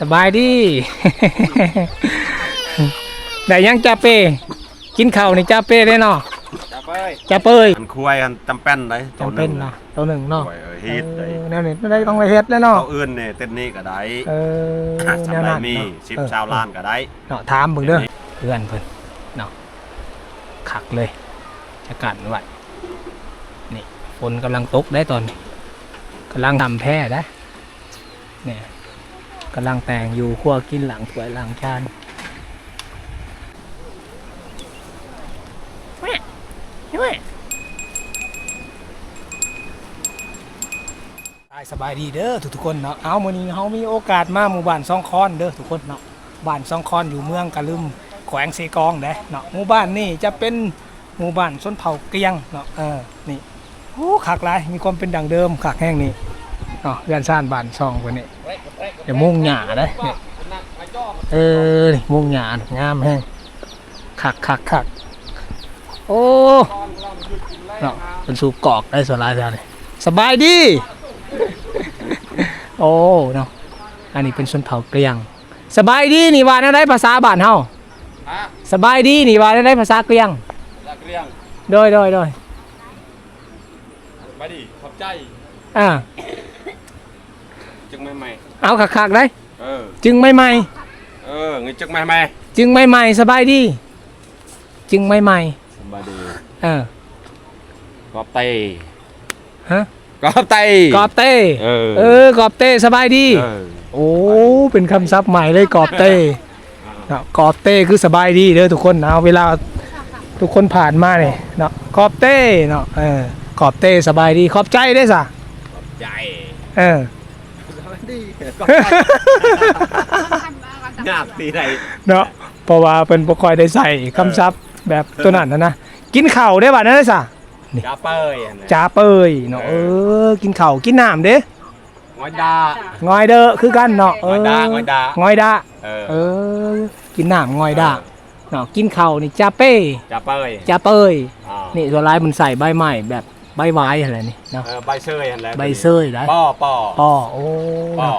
สบายดี ได้ยังจ้าเป้ กินข้าวนี่จ้าเป้ได้เนาะจับไปจ้าเป้ยอันคุยกันจำเป็นเลยจำเป็นเนาะตัวหนึ่งเนาะคุยเออฮีดเลยเออแนวนี้ได้ต้องไปเฮ็ดแล้วเนาะเขาอื่นเนี่ยเต้นนี่ก็ได้เออสำแนวไรนั้นมีเนาะสิบเออ ชาวล้านก็ได้ เนาะถามเบิ่งเด้อเพื่อนเพิ่นเนาะขักเลยจะกันไว้นี่ฝนกำลังตกได้ตอนนี้กำลังทำแพร่ได้เนี่ย กำลังแต่งอยู่คั่วกินหลังถ้วยหลังชานแม่แม่สบายดีเด้อทุกๆคนเนาะเอามื้อนี้เฮามีโอกาสมาหมู่บ้านซองคอนเด้อทุกคนเนาะบ้านซองคอนอยู่เมืองกะลึมแขวงเซกองเด้เนาะหมู่บ้านนี่จะเป็นหมู่บ้านชนเผ่าเกรียงเนาะเออนี่โอ้คักหลายมีความเป็นดังเดิมคักแห้งนี่เนาะเรือนซ่านบ้านซองคนนี้ เดี๋ยวมุ่งหญ้าเด้นี่เออนี่มุ่งหญ้างามแห้งคักคักคักโอ้เนาะเป็นสูบกอกได้สลายแล้วนี่สบายดี โอ้เนาะอันนี้เป็นชนเผ่าเกรียง สบายดีนี่ว่าได้ภาษาบ้านเฮาฮะสบายดีนี่ว่าได้ภาษาเกรียงลักเรียงโดยโดยโดยไปดิขอบใจอ่า จึงไม่ไม่เอาคักๆได้ เออ จึงไม่ใหม่ เออเงินจึงไม่ไม่จึงไม่ใหม่สบายดี จึงไม่ใหม่สบายดีเออกอบเตฮะกอบเตกอบเต้เออเออกอบเต้สบายดี เออโอ้เป็นคำศัพท์ใหม่เลยกอบเต้เนาะกอบเต้คือสบายดีเด้อทุกคนนะเวลาทุกคนผ่านมาเนี่ยเนาะกอบเต้เนาะเออกอบเต้สบายดีขอบใจได้อสะใจ เออ ยากตีใดเนาะเพราะว่าเป็นบ่ค่อยได้ใส่คำศัพท์แบบตัวนั้นนะนะกินข้าวได้บ่นั่นได้ซะจ้าเปยอันนั้นจ้าเปยเนาะเออกินข้าวกินน้ำเด้งอยดางอยเด้อคือกันเนาะเอองอยดางอยดางอยดาเออเออ กินน้ำงอยดาเนาะกินข้าวนี่จ้าเป้จ้าเปยจ้าเปยอ่านี่ตัวร้ายมันใส่ใบไม้แบบ ใบไม้อะไรนี่เนาะเออใบเซยอันแล้วใบเซยได้ป้อป้อป้อโอ้ป้อ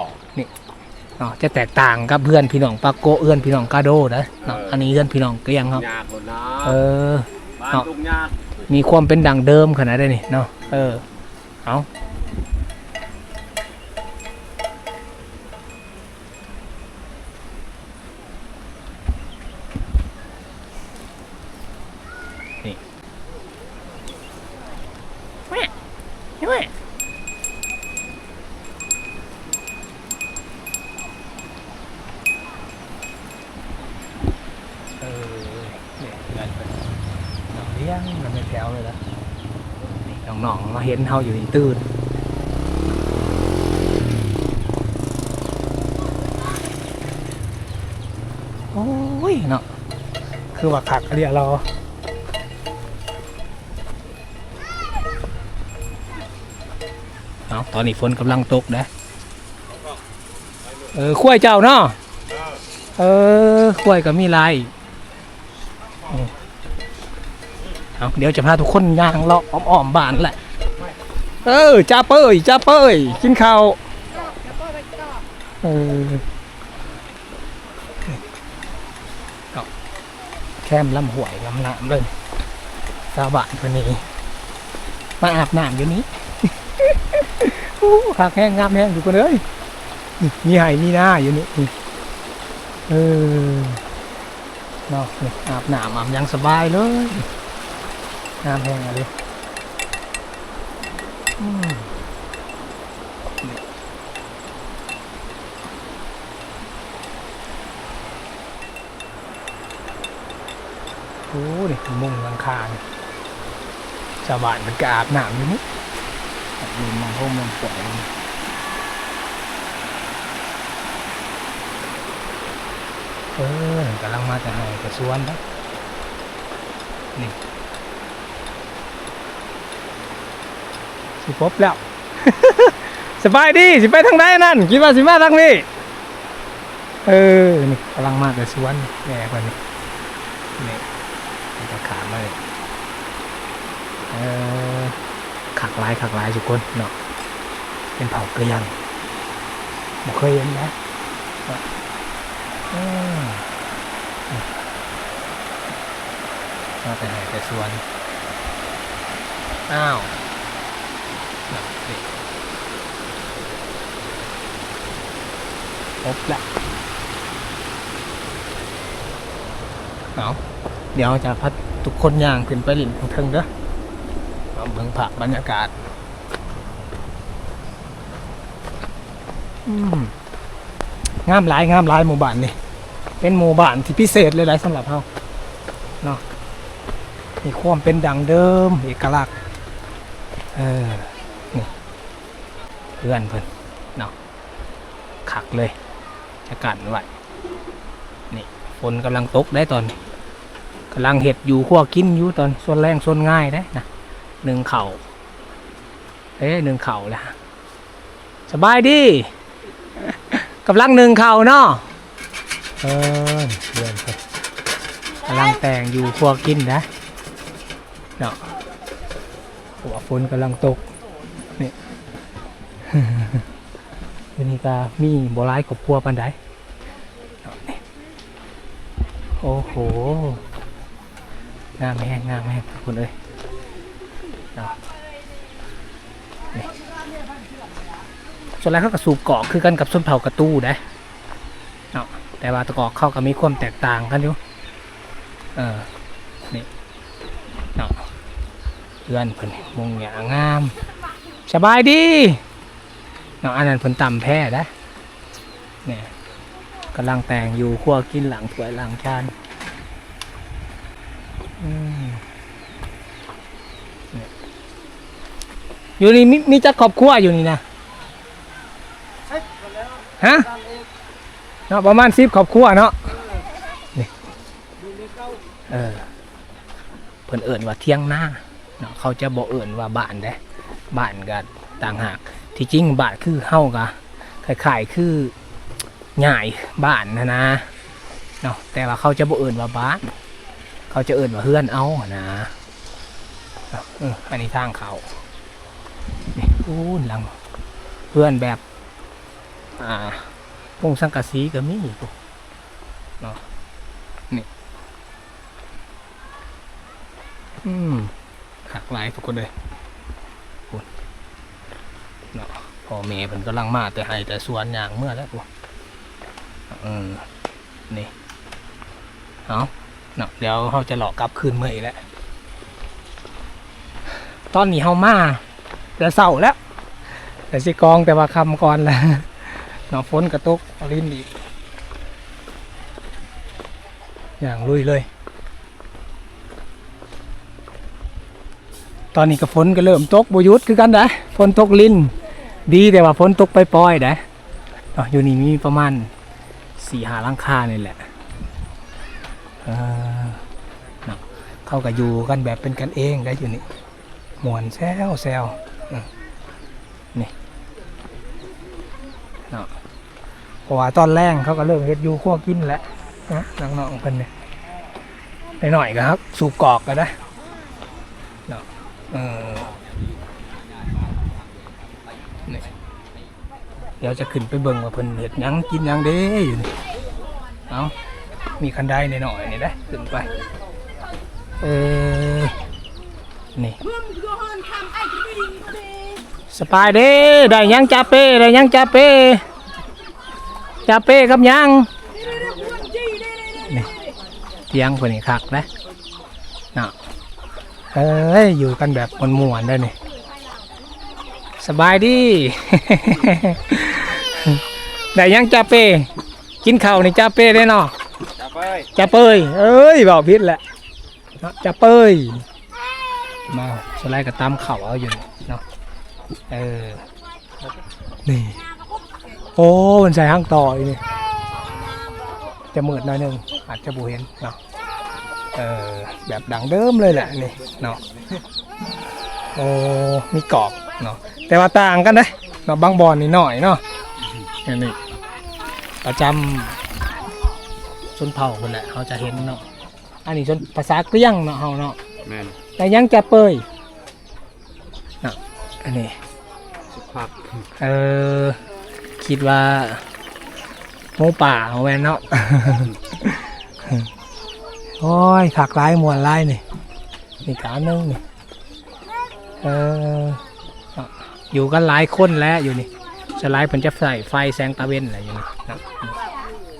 เนาะจะแตกต่างกับเพื่อนพี่น้องปาโกเอื้อนพี่น้องกาโดนะเนาะอันนี้เอื้อนพี่น้องเกรียงครับ ยากหมดนะเออ บ้านเนาะลุงยากมีความเป็นดังเดิมขนาดได้นี่เนาะเออเอานี่แม่ แม่เออเนี่ยเงินเป็นน้องเลี้ยงมันเป็นแถวเลยนะนี่น้องๆมาเห็นเฮาอยู่นี่ตื่นโอ้ยเนาะคือว่าขักเรียกเรา อาตอนนี้ฝนกำลังตกนะเออขั้วยเจ้าเนาะเออขั้วยก็มีลายเอาเดี๋ยวจะพาทุกคนย่างเลาะอ้อมๆบ้านแหละเออจ้าเป้ยจ้าเป้ยกินข้าวเออแคมลำห่วยลำน้ำเลยชาวบ้านคนนี้มาอาบน้ำอยู่นี้ ขากแห้งงามแห้งทุกคนเอ้ยมีไห่มีหน้าอยู่นี่เออเนาะนี่อาบน้ำอาบยังสบายเลยน้ำแห้งอะไรอืมโอ้นี่มุงลังคานี่ชาวบ้านมันกอาบน้ำอยู่นี่ ยืนมองห้องมองฝนเออกำลังมาแต่ไหนกระสวนนะนี่สิพบแล้ว สบายดีสิไปทางไหนนั่นคิดว่าสิมาทางนี้ เออ นี่กำลังมาแต่สวนแง่กว่านี้มันจะขามมาเลยเออ ขักลายขักลายทุกคนเนาะเป็นเผาเกลียงบ่เคยเห็นนะอืมมาแต่ไหนแต่สวน อ้าวน่ะนี่ครบละเอาเดี๋ยวจะพัดทุกคนย่างขึ้นไปหลินของเทิงเด้อ เอาเบิ่งผักบรรยากาศงามหลายงามหลายหมู่บ้านนี่เป็นหมู่บ้านที่พิเศษเลยหลายสำหรับเราเนาะมีความเป็นดังเดิมเอกลักษณ์เออนี่เพื่อนเพิ่อนเนาะขักเลยจะกันไหวนี่ฝนกำลังตกได้ตอนนี้กำลังเห็ดอยู่ขั้วกินอยู่ตอนส่วนแรงส่วนง่ายได้นะ หนึ่งเข่าเอ้ยหนึ่งเข่าแล้วสบายดีกำลังหนึ่งเข่าเนาะเออเพื่อนเพิ่นกำลังแต่งอยู่ขั้วกินนะเนาะหัวฝนกำลังตกนี่วันนี้ก็มีโบรายขบพัวปันไดโอ้โหงามแห้งงามแห้งทุกคนเอ้ย ส่วนแรกเขาก็สูบเกาะคือกันกับส้นเผากระตู้นะเอาแต่ว่าตะกอกเข้าก็มีความแตกต่างกันอยู่ เออ นี่เนาะเพื่อนเพิ่นมงหยางาม สบายดีเนาะอันนั้นเพิ่นต่ำแพ้ได้เนี่ยกำลังแต่งอยู่คั่วกินหลังถ้วยหลังจานอืมเนี่ย อยู่นี่มีมีจักครอบครัวอยู่นี่นะฮะเนาะประมาณสิบครอบครัวเนาะนี่เออเพิ่นเอิ่นว่าเที่ยงหน้าเนาะเขาจะบอกเอิ่นว่าบ้านเด้บ้านกันต่างหากที่จริงบ้านคือเฮากะคล้ายๆคือใหญ่บ้านนะนะเนาะแต่ว่าเขาจะบอกเอิ่นว่าบ้าน เขาจะเอิ่นว่าเฮือนเอานะอันนี้ทางเขา อู้นหลัง เพื่อนแบบ อ่าพงสังกะสีก็มีปุ๊เนาะนี่ อืมหักหลายทุกคนเลยคุณเนาะพ่อแม่เป็นกำลังมาแต่ให้แต่สวนอย่างเมื่อแล้วปุ๊เออนี่เอาเนาะเดี๋ยวเขาจะหลอกกลับคืนเมื่ออีกแล้ว ตอนนี้เขามา แต่เสาแล้วแต่สิกองแต่ว่าคำก่อนละเนาะฝนกระตุกลิ้นอีก อย่างลุยเลย ตอนนี้ก็ฝนก็เริ่มตกบหยุดคือกันนะฝนตกลิ้น ดีแต่ว่าฝนตกไปปล่อยนะอยู่นี่มีประมาณสี่หาลังคานี่แหละเออเนาะเขาก็อยู่กันแบบเป็นกันเองได้อยู่นี่มวนแซวแซวอืมนี่ เนาะเพราะว่าตอนแรกเขาก็เริ่มเฮ็ดอยู่ขั้วกินแล้วนะน้องๆเพิ่นเนี่ยหน่อยๆก็ครับ สูบกอกก็ได้เออนี่เดี๋ยวจะขึ้นไปเบิ่งว่าเพิ่นเห็ดยังกินยังเด้อยู่นี่เอามีคันไดหน่อยๆนี่ได้ขึ้นไป เออ นี่สบายเด้ได้ยังจ่าเป้ได้ยังจ่าเป้ จ่าเป้กับหยังนี่เตียงเพิ่นนี่คักนะเนาะเอ้ยอยู่กันแบบมวนๆได้นี่สบายดีได้ยังจ้าเป้กินข้าวนี่จ้าเป้ได้เนาะจ้าเป้ยจ้าเป้ยเอ้ยบอกพิษแหละเนาะจ้าเป้ยมาสไลด์กับตามเข่าเอาอยู่นี่เนาะเออนี่ โอ้มันใส่ห้างต่ออยู่นี่จะมืดหน่อยหนึงอาจจะบูเห็นเนาะเออแบบดังเดิมเลยแหละนี่เนาะโอ้มีกรอบเนาะแต่ว่าต่างกันนะเนาะบางบอนนี่หน่อยเนาะอันนี้ประจำชนเผ่าคนแหละเขาจะเห็นเนาะอันนี้ชนภาษาเกลี้ยงเนาะเฮาเนาะแม่นแต่ยังจะเปยเนาะอันนี้สุภาพเออ คิดว่าหมูป่าเอาแวนเนาะ โอ้ยขากลายมวนลายนี่นี่กาหนึ่งนี่เอออยู่กันหลายคนแล้วอยู่นี่สไลด์เพิ่นจะใส่ไฟแสงตะเวนอะไรอยู่นี่นะ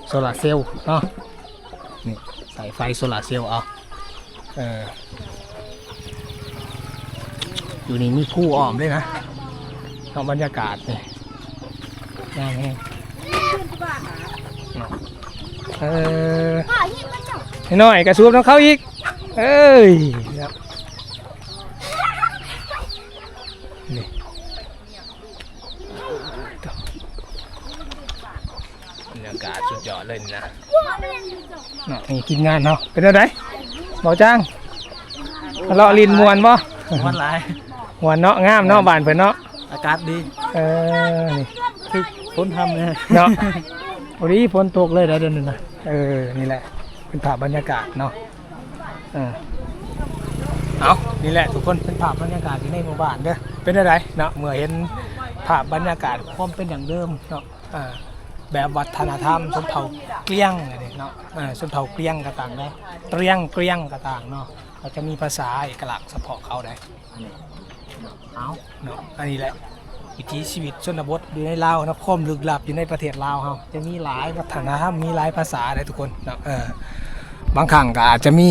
โซลาเซลล์เนาะนี่ใส่ไฟโซลาเซลล์เอาเอออยู่นี่มีผู้อ้อมด้วยนะเอาบรรยากาศนี่ ย่างแห้งเนาะเออให้หน่อยกระซูบน้องเขาอีก เอ้ยครับนี่บรรยากาศสุดยอดเลยนี่นะเนาะนี่กินงานเนาะเป็นอะไรเบาจ้างเลาะลินมวนบ่วันหลายมวนเนาะงามเนาะบ้านเพิ่นเนาะอากาศดี เออนี่ คือฝนทำเนี่ยเนาะวันนี้ฝนตกเลยได้เดือนหนึงนะเออ นี่แหละ เป็นภาพบรรยากาศเนาะเออเอานี่แหละทุกคนเป็นภาพบรรยากาศที่ในหมู่บ้านเด้อเป็นอะไรเนาะเมื่อเห็นภาพบรรยากาศความเป็นอย่างเดิมเนาะอ่าแบบวัฒนธรรมชนเผ่าเกลี้ยงอะไรเนาะอ่าชนเผ่าเกลี้ยงกระต่างได้เกลี้ยงเกลี้ยงกระต่างเนาะเขาจะมีภาษาเอกลักษณ์เฉพาะเขาได้เอาเนาะอันนี้แหละ วิถีชีวิตชนบทอยู่ในลาวนะความลึกลับอยู่ในประเทศลาวเฮาจะมีหลายวัฒนธรรมมีหลายภาษาเลยทุกคนเนาะเออบางครั้งก็อาจจะมี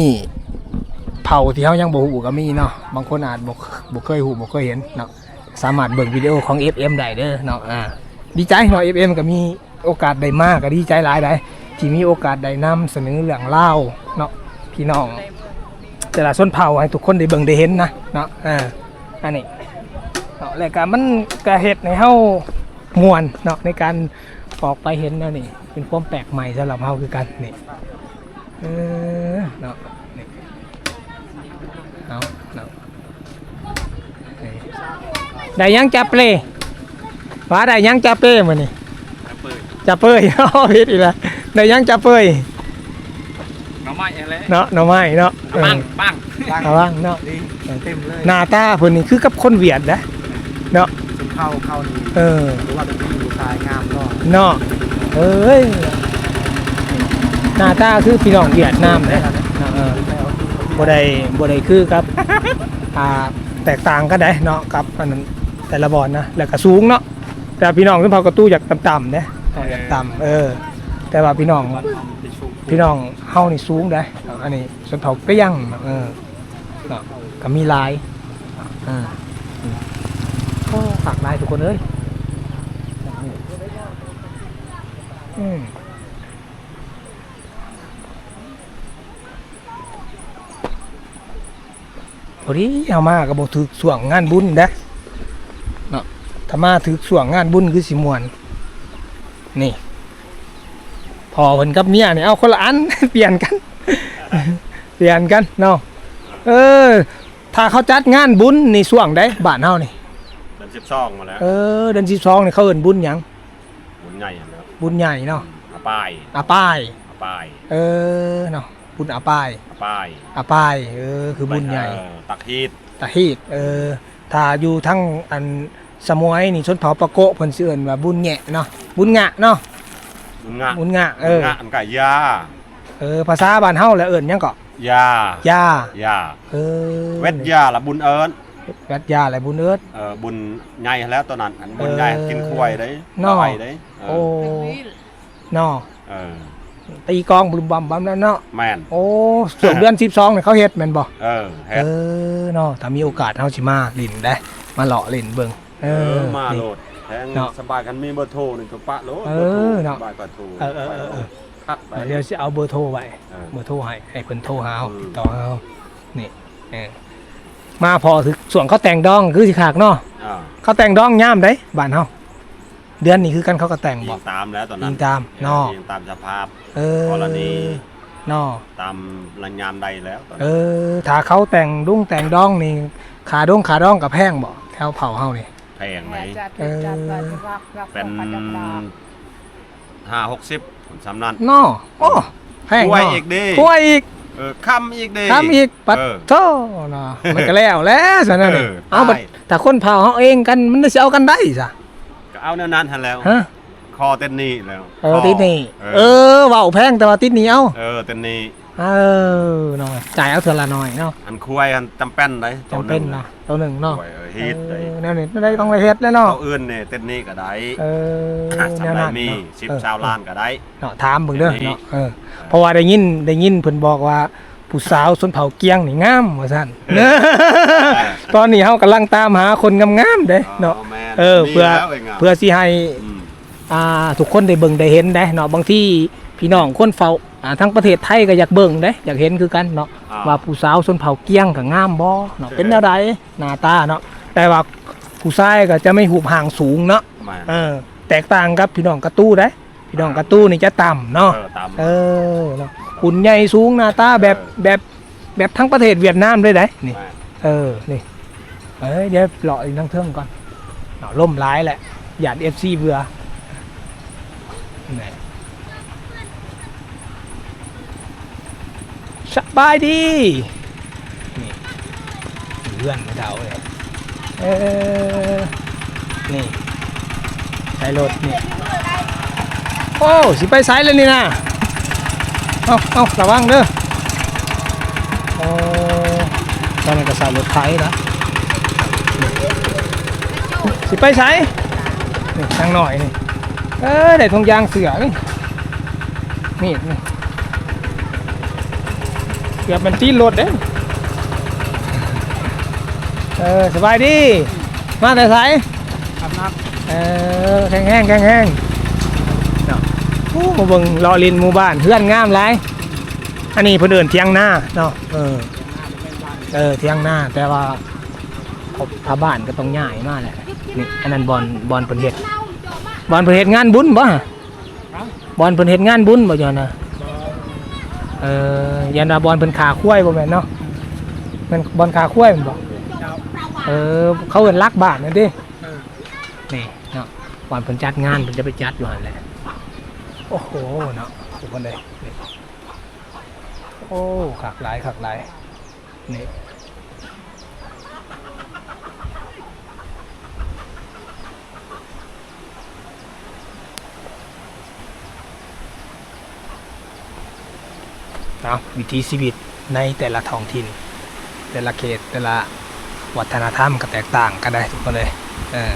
เผ่าที่เฮายังบ่ฮู้ก็มีเนาะบางคนอาจบ่บ่เคยฮู้บ่เคยเห็นเนาะสามารถเบิ่งวิดีโอของ FM ได้เด้อเนาะอ่าดีใจเนาะ FM ก็มีโอกาสได้มากก็ดีใจหลายได้ที่มีโอกาสได้นำเสนอเรื่องเล่าเนาะพี่น้องแต่ละชนเผ่าให้ทุกคนได้เบิ่งได้เห็นนะเนาะอ่าอันนี้ เนาะแล้วก็มันกระเฮ็ดในเฮามวนเนาะในการออกไปเห็นแล้วนี่ เป็นความแปลกใหม่สำหรับเฮาคือกันนี่เออเนาะนี่เอาเนาะนี่ได้ยังจับเปลว่าได้ยังจับเปลมื้อนี้จับเปยเอาผิดอีกแล้วได้ยังจับเปยน้องไม้อะไรเนาะหน่อไม้เนาะเออปังปังเอาว่างเนาะดีเต็มเลย หน้าตาเพิ่นนี่คือกับคนเวียดนะ เนาะสุดเข้าเข้านี่เออหรือว่าเป็นผู้ชายงามก็เนาะเอ้ยหน้าตาคือพี่น้องเวียดนามเลยเออบ่ได้บ่ได้คือครับอ่าแตกต่างกันได้เนาะกับอันนั้นแต่ละบอนนะแล้วก็สูงเนาะแต่พี่น้องขึ้นเผากระตู้อยากต่ำๆเด้เอาอยากต่ำเออ แต่ว่าพี่น้องพี่น้องเฮานี่สูงได้อันนี้ส่วนเผาเปรี้ยงเออเนาะก็มีลายอ่า โอ้ฝากลายทุกคนเอ้ยอืมพอดีเอามาก็บอกถือส่วงงานบุญเด้อเนาะถ้ามาถือส่วงงานบุญคือสิมวน นี่ พอเพิ่นกับเมียนี่เอาคนละอัน เปลี่ยนกัน เปลี่ยนกันเนาะเออ ถ้าเขาจัดงานบุญนี่ส่วงได้บ้านเฮานี่ เดินสิบช่องมาแล้วเออเดือน12นี่เขาเอิ้นบุญหยังหมุนใหญ่แล้วบุญใหญ่เนาะอาป้ายอาป้ายอาป้ายเออเนาะบุญอาป้ายอาป้ายอาป้ายเออคือบุญใหญ่เออตักฮีดตะฮีดเออถ้าอยู่ทั้งอันสมวยนี่ชนเผ่าปะโกะเพิ่นสิเอิ้นว่าบุญแงะเนาะบุญงะเนาะบุญงะบุญงะเออบุญงะอันกะยาเออภาษาบ้านเฮาแล้วเอิ้นหยังก็ยายายาเออเวทยาละบุญเอิญ เวทยาอะไรบุญเอิด เออบุญใหญ่แล้วตอนนั้นอันบุญใหญ่เออกินควายได้น้อไปได้เอโอ้อเนาะเออตีกลองบุมบัมบัมแล้วเนาะแม่นโอ้ส่วนเดือน12นี่เขาเฮ็ดแม่นบ่เออเอเฮ็ดอเนาะถ้ามีโอกาสเฮาสิมาเล่นได้ มาเลาะเล่นเบิ่งเอเอออ มานี่โหลดแทงเนาะสบายกันมีเบอร์โทรหนึ่งตัวปะโหลดเออเนาะสบายกว่าโทรเออเออเออเออ คัดไปเดี๋ยวสิเอาเบอร์โทรไว้เออเบอร์โทรให้ให้เพิ่นโทรหาเอาอืม ติดต่อเอานี่เออ มาพอถึงส่วนเขาแต่งดองคือสิขากเนาะอ่าเขาแต่งดองย่ามได้บ้านเฮาเดือนนี้คือกันเขาก็แต่งยิบ่งตามแล้วตอนนั้นยิงตามเนาะยิงตามสภาพ เออกรณี เนาะตามรัญญามใดแล้วตอนเอนั้นอถ้าเขาแต่งดุ้งแต่งดองนี่ขาดงขาดองกับแพงบ่แถวเผาเฮานี่ แพงไหมเออเป็นห้าหกสิบสำนันเนาะโอ้แพงกล้วยเนาะอีกดิกล้วยอีก เออคำอีกเด้ทำอีกปัดเออโทเนาะมันก็แล้วแล้วซะนั่นนี่เออเอาบัดได้ ถ้าคนเผาเฮาเองกันมันจะเอากันได้ซะก็เอาแนวนั้นทันแล้ว ฮะคอเต้นนี่แล้วเออติดหนี่ เอเอออเว้าแพงแต่ว่าติดหนี่เอา เออเต้นนี่ เออหน่อยจ่ายเอาเทื่อละหน่อยเนาะอันคุยอันจำเป็นได้จำเป็นนะตัวหนึ่งเนาะคุยเออฮีทได้เออแนวนี้ได้ต้องไปเฮ็ดแล้วเนาะเขาอื่นเนี่ยเต้นนี่ก็ได้เออสามแนวได้นั้นมีเนาะสิบเออชาวล้านก็ได้เนาะถามเบิ่งเด้อเดี๋ยวนี้เนาะเออเพราะว่าได้ยินได้ยินเพิ่นบอกว่าผู้สาวชนเผ่าเกียงนี่งามว่าซั่นตอนนี้เฮากำลังตามหาคนงามๆเด้เนาะแม่นเออมีเพื่อแล้วงะเพื่อสิให้มอ่าทุกคนได้เบิ่งได้เห็นได้เนาะบางที่พี่น้องคนเฝ้า อ่าทั้งประเทศไทยก็อยากเบิ่งได้อยากเห็นคือกันเนาะอ่า ว่าผู้สาวชนเผ่าเกียงก็งามบ่เนาะเป็นแนวใดหน้าตาเนาะแต่ว่าผู้ชายก็จะไม่หูบห่างสูงเนาะแม่นเออแตกต่างกับพี่น้องกระตู้ได้พี่น้องกระตู้นี่จะต่ำเนาะ เออตาม เออเนาะหุ่นใหญ่สูงหน้าตาแบบแบบแบบทั้งประเทศเวียดนามเลยได้นี่แม่นเออ นี่ เอ้ย เดี๋ยวเลาะอีกทั้งเทิงก่อนเนาะล่มร้ายแหละ หยาดเอฟซีเบื่อนี่ สบายดี นี่เลื่อนไม่เดาเลยเออนี่ใช้รถนี่ โอ้สิไปไซส์เลยนี่นะเอาเอาระวังเด้อโอ้ตอนนี้ก็ใส่รถไถนะสิไปใช้นี่ทางหน่อยนี่ เออได้ทงยางเสือนี่นี่นี่เกือบเป็นตีนรถเด้อเออสบายดี มาแต่ไสครับนับเออแข็งแห้งแข็งแห้งเนาะโอ้มาเบิ่งรอลินหมู่บ้านเพื่อนงามหลายอันนี้เพิ่นเดินเที่ยงหน้าเนาะเออเออเที่ยงหน้าแต่ว่าเขาพาบ้านก็ต้องย้ายมาแหละนี่อันนั้นบอลบอลเพิ่นเฮ็ดบอลเพิ่นเฮ็ดงานบุญบ่ฮะบอลเพิ่นเฮ็ดงานบุญบ่ย้อนน่ะ เออยันว่าบอลเป็นขาคุ้ยบ่แม่นเนาะมันบอลขาคุ้ยมันบ่เออเขาเอินลักบาทนั่นดินี่เนาะบอนเพิ่นจัดงานเพิ่นจะไปจัดอยู่หั่นแหละโอ้โหเนาะทุกคนเลยโอ้ขักหลายขักหลายนี่ เอาวิถีชีวิตในแต่ละท้องถิ่น แต่ละเขตแต่ละวัฒนธรรมก็แตกต่างกันได้ทุกคนเลยเออ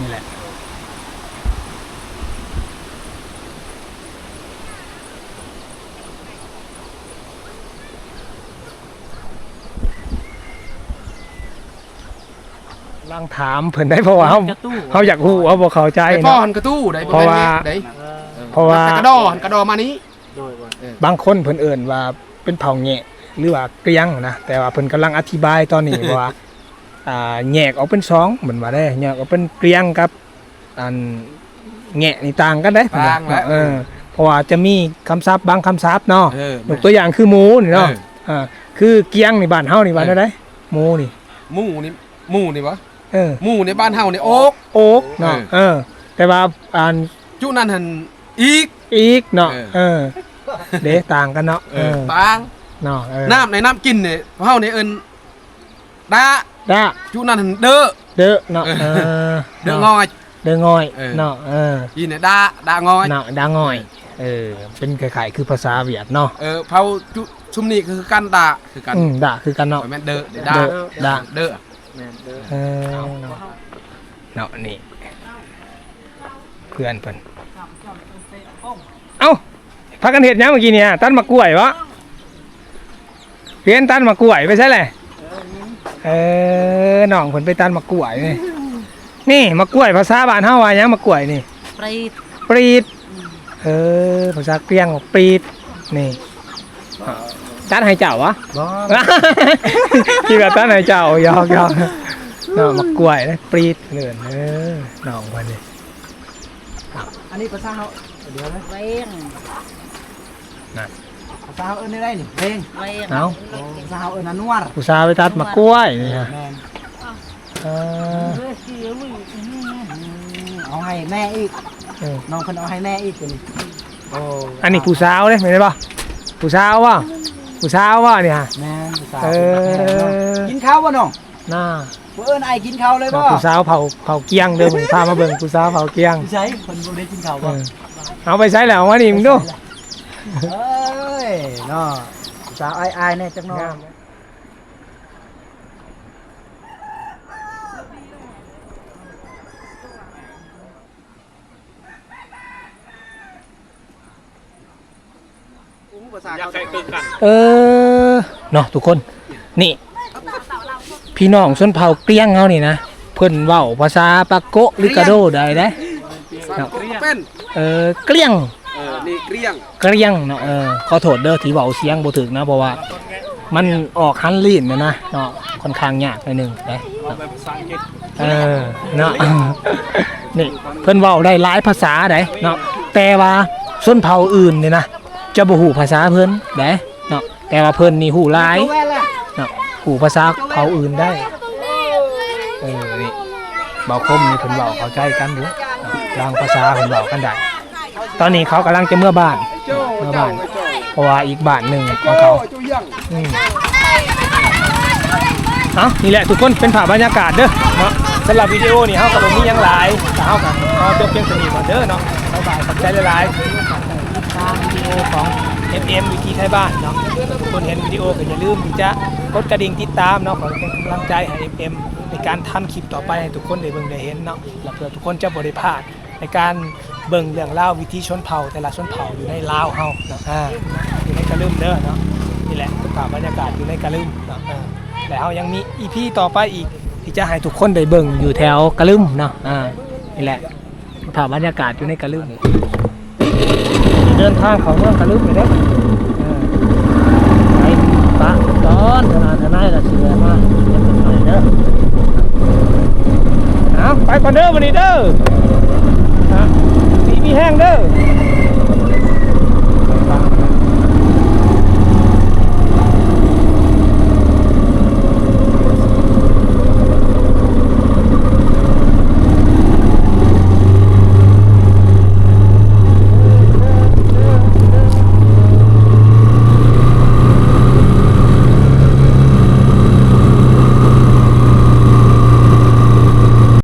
นี่แหละลังถามเพิ่นได้เพราะว่าเฮาเขาอยากฮู้ว่าบ่เข้าใจไอ้พ่อเนาะหันกระตู้ได้เพราะว่าได้ เพราะว่าแต่กระดอหันกระดอมานี้โดยว่าบางคนเพิ่นเอิ่นว่าเป็นเผาแงะหรือว่าเกลียงนะแต่ว่าเพิ่นกำลังอธิบายตอนนี้ว่าอ่าแยกออกเป็นสองเหมือนว่าได้แยกออกเป็นเกลียงกับอันแงะนี่ต่างกันได้เพิ่นว่าต่างแล้ว เออเพราะว่าจะมีคำศัพท์บางคำศัพท์เนาะ เออ ยกตัวอย่างคือหมูนี่เนาะเอออ่าคือเกลียงนี่บ้านเฮานี่ว่าได้ไดหมูนี่ หมู่นี่หมู่นี่วะเออหมู่ในบ้านเฮานี่โอ๊ก โอ๊กเนาะ เออ เออ แต่ว่าอันจุนั่นหัน อีก อีกเนาะเออ เออ เดะต่างกันเนาะเอเอออต่างเนาะเออน้ำในน้ำกินเนี่ยเฮานี่เอิ้นดาด้าจุนั่นหันเด้อ เด้อเนาะเออเด้องอย เด้องอยเออ เนาะเอออีเนี่ยดาดางอยเนาะดางอยเออเป็นคล้ายๆคือภาษาเวียดเนาะเออเผาจุชุมนี่คือกันดาคือกันอืมด่าคือกันเนาะ แม่นเด้อเด้อดาเด้อดาเด้อแม่นเด้อ เออเนาะนี่เพื่อนเพิ่น เอ้าพักกันเห็ดหยังเมื่อกี้เนี่ยตันมะกล้วยวะเพียนตันมะกล้วยไปใช่แหละเออน้องเพิ่นไปตันมะกล้วยนี่นี่มะกล้วยภาษาบ้านเฮาว่าหยังมะกล้วยนี่ปรีดปรีดเออภาษาเกรียงบอกปรีดนี่ตัดให้เจ้าวะบ่คิดว่าตัดให้เจ้ายอกยอกเนาะมากล้วยนะปรีดเลื่อนเออน้องมันนี่อันนี้ภาษาเฮา เดี๋ยวนะเวงภาษาเฮาเอิ้นได้ได้นี่เพลงเวงเอาภาษาเฮาเอิ้นอันนวรผู้สาวไปตัดมากล้วยนี่ฮะแม่นเออเอาให้แม่อีกเออน้องเพิ่นเอาให้แม่อีกตัวนี้โอ้อันนี้ผู้สาวเลยไม่ได้ป่ะผู้สาววะผู้สาววะเนี่ยฮะแม่นภาษาเออกินข้าวบ่น้องน่าโเอิ้นไอ้กินข้าวเลยบ่ผู้สาวเผาเผาเกียงเด้อมึงพามาเบิ่งผู้สาวเผาเกียงใช่คนบ่ได้กินข้าวเอบ่อ เอาไปใช้แล้วเอามานี่มึงดูเอ้ยเนาะสาวอายๆแน่จักหน่อยเออเนาะทุกคน นี่ พี่น้องชนเผ่าเกลี้ยงเฮานี่นะ เพิ่นเว้าภาษาปากโกะลิกาโดได้เด้สังคม เป็นเออเกลี้ยงเออนี่เกลี้ยงเกลี้ยงเนาะเออขอโทษเด้อที่เว้าเสียงบ่ถึกนะเพราะว่า มันออกฮันลีนนะนะเนาะค่อนข้างยากหน่อยหนึงเด้เนาะเออเนาะ นี่เพิ่นเว้าได้หลายภาษาได้เนาะแต่ว่าชนเผ่าอื่นนี่นะจะบ่ฮู้ภาษาเพิ่นเด้เนาะแต่ว่าเพิ่นนี่ฮู้หลายแว่นละเนาะฮู้ภาษาเผ่าอื่นได้เออนี่เบาคมนี่เพิ่นเว้าเข้าใจกันอยู่เนาะ บางภาษาเพิ่นเว้ากันได้ตอนนี้เขากำลังจะเมื่อบ้านโจ้เมื่อเจ้าบ้านเพราะว่าอีกบ้านหนึ่งของโจ้เขาโจ้ยังอืมเอานี่แหละทุกคนเป็นภาพบรรยากาศเด้อเนาะสำหรับวิดีโอนี่เฮากับผมมีหยังหลายแต่เฮากับขอจบเพียงเท่านี้ก่อนเด้อเนาะบ๊ายบายขอบใจหลายๆติดตามวิดีโอของ FM วิธีไทยบ้านเนาะทุกคนเห็นวิดีโอก็อย่าลืมที่จะกดกระดิ่งติดตามเนาะขอเป็นกำลังใจให้ FM ในการทำคลิปต่อไปให้ทุกคนได้เบิ่งได้เห็นเนาะและเพื่อทุกคนจะบ่ได้พลาด ในการเบิ่งเรื่องราวิธีชนเผ่า แต่ละชนเผ่าอยู่ในลาวเฮาเนาะอ่าอยู่ในกระลืมเด้อเนาะนี่แหละภาพบรรยากาศอยู่ในกระลืมเนาะอ่าแล้วยังมีอีพีต่อไปอีกที่จะให้ทุกคนได้เบิ่งอยู่แถวกระลืมเนาะอ่านี่แหละภาพบรรยากาศอยู่ในกระลืมเดินทางเขาเมืองกระลืมไปได้ออ่าไปปะตอนขนาดนั้นละเสือมาเดี๋ยวเป็นหน่อยเด้อเอาไปก่อนเด้อวันนี้เด้อ แห้งเด้อ